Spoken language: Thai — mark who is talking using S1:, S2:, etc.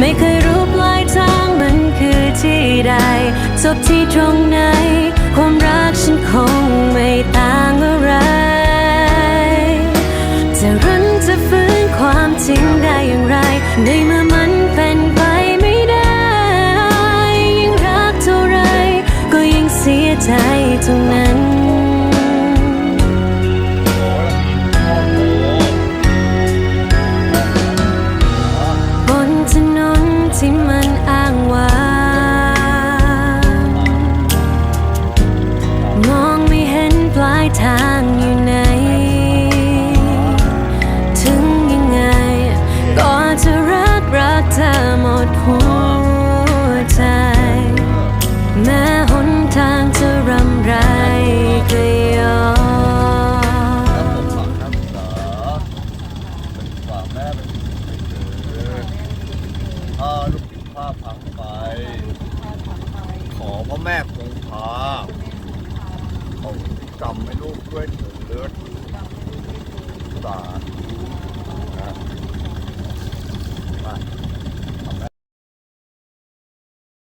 S1: ไม่เคยรู้ปลายทางมันคือที่ใดจบที่ตรงไหน ความรักฉันคงไม่ต่างอะไร จะรันจะฟื้นความจริงได้อย่างไร ในเมื่อมันเป็นไปไม่ได้ ยิ่งรักเท่าไร ก็ยิ่งเสียใจเท่านั้นายทางอยู่ไหน ถึงยังไง ก็จะรักรักเธอหมดหัวใจ แม้หนทางจะรำไรก็ยอม
S2: ฝากน้ำตาฝากแม่ไปเจอถ้าลูกผิดพลาดพังไป ขอพ่อแม่คงพาเกรรมให้ลูกด้วยเถิดสาธุ